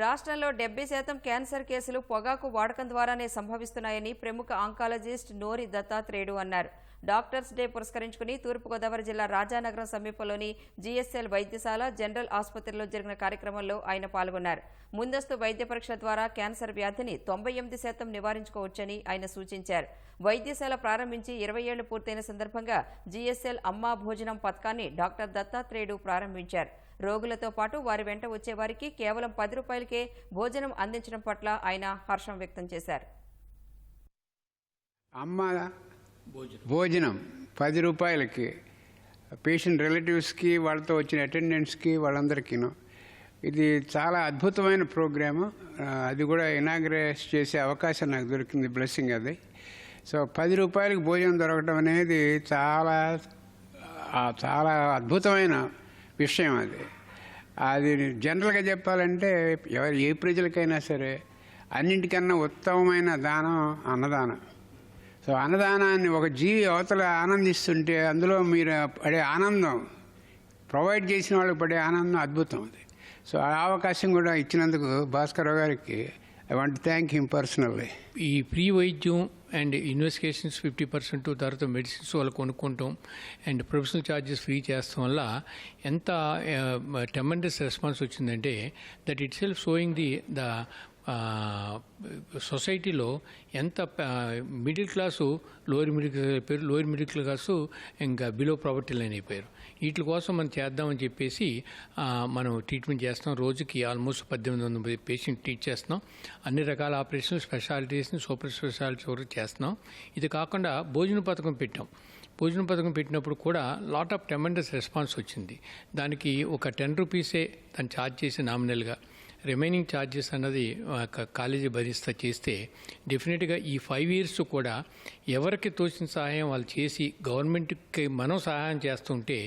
రాష్ట్రంలో డెబ్బై శాతం క్యాన్సర్ కేసులు పొగాకు వాడకం ద్వారానే సంభవిస్తున్నాయని ప్రముఖ ఆంకాలజిస్ట్ నోరి దత్తాత్రేయుడు అన్నారు. డాక్టర్స్ డే పురస్కరించుకుని తూర్పుగోదావరి జిల్లా రాజానగరం సమీపంలోని జీఎస్ఎల్ వైద్యశాల జనరల్ ఆసుపత్రిలో జరిగిన కార్యక్రమంలో ఆయన పాల్గొన్నారు. ముందస్తు వైద్య పరీక్ష ద్వారా క్యాన్సర్ వ్యాధిని తొంభై ఎనిమిది శాతం నివారించుకోవచ్చని ఆయన సూచించారు. వైద్యశాల ప్రారంభించి ఇరవై ఏళ్ళు పూర్తయిన సందర్భంగా జీఎస్ఎల్ అమ్మా భోజనం పథకాన్ని డాక్టర్ దత్తాత్రేయుడు ప్రారంభించారు. రోగులతో పాటు వారి వెంట వచ్చేవారికి కేవలం పది రూపాయలకే భోజనం అందించడం పట్ల ఆయన హర్షం వ్యక్తం చేశారు. అమ్మ భోజనం. పది రూపాయలకి. పేషెంట్ రిలేటివ్స్కి వాళ్ళతో వచ్చిన అటెండెంట్స్కి వాళ్ళందరికీను. ఇది చాలా అద్భుతమైన ప్రోగ్రాము. అది కూడా ఇనాగ్రేట్ చేసే అవకాశం నాకు దొరికింది బ్లెస్సింగ్ అది. సో పది రూపాయలకి భోజనం దొరకడం అనేది చాలా ఆ, చాలా అద్భుతమైన విషయం అది. అది జనరల్గా చెప్పాలంటే ఎవరు ఏ ప్రజలకైనా సరే అన్నింటికన్నా ఉత్తమమైన దానం అన్నదానం. సో అన్నదానాన్ని ఒక జీవి అవతల ఆనందిస్తుంటే అందులో మీరు పడే ఆనందం ప్రొవైడ్ చేసిన వాళ్ళకి పడే ఆనందం అద్భుతం అది. సో ఆ అవకాశం కూడా ఇచ్చినందుకు భాస్కర్ గారికి I want thank him personally ఈ ఫ్రీ వైద్యం అండ్ ఇన్వెస్టిగేషన్స్ ఫిఫ్టీ పర్సెంట్ తర్వాత మెడిసిన్స్ వాళ్ళు కొనుక్కుంటాం అండ్ ప్రొఫెషనల్ ఛార్జెస్ ఫ్రీ చేస్తాం వల్ల ఎంత టెమండస్ రెస్పాన్స్ వచ్చిందంటే that it self showing the the సొసైటీలో ఎంత middle class lower middle class అయిపోయారు లోయర్ మిడిల్ క్లాసు ఇంకా బిలో ప్రాపర్టీ లైన్ అయిపోయారు. వీటి కోసం మనం చేద్దామని చెప్పేసి మనం ట్రీట్మెంట్ చేస్తాం రోజుకి ఆల్మోస్ట్ పద్దెనిమిది వందల పేషెంట్ ట్రీట్ చేస్తున్నాం. అన్ని రకాల ఆపరేషన్ స్పెషాలిటీస్ని సూపర్ స్పెషాలిటీస్ వరకు చేస్తున్నాం. ఇది కాకుండా భోజన పథకం పెట్టాం. భోజన పథకం పెట్టినప్పుడు కూడా లాట్ ఆఫ్ టెమెండస్ రెస్పాన్స్ వచ్చింది. దానికి ఒక టెన్ రూపీసే దాన్ని ఛార్జ్ చేసి నామినల్గా. రిమైనింగ్ ఛార్జెస్ అన్నది కాలేజీ భరిస్తా చేస్తే డెఫినెట్గా ఈ ఫైవ్ ఇయర్స్ కూడా ఎవరికి తోచిన సహాయం వాళ్ళు చేసి గవర్నమెంట్కి మనం సహాయం చేస్తుంటే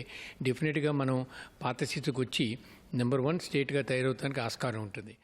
డెఫినెట్గా మనం పాత స్థితికి వచ్చి నెంబర్ వన్ స్టేట్గా తయారవుతానికి ఆస్కారం ఉంటుంది.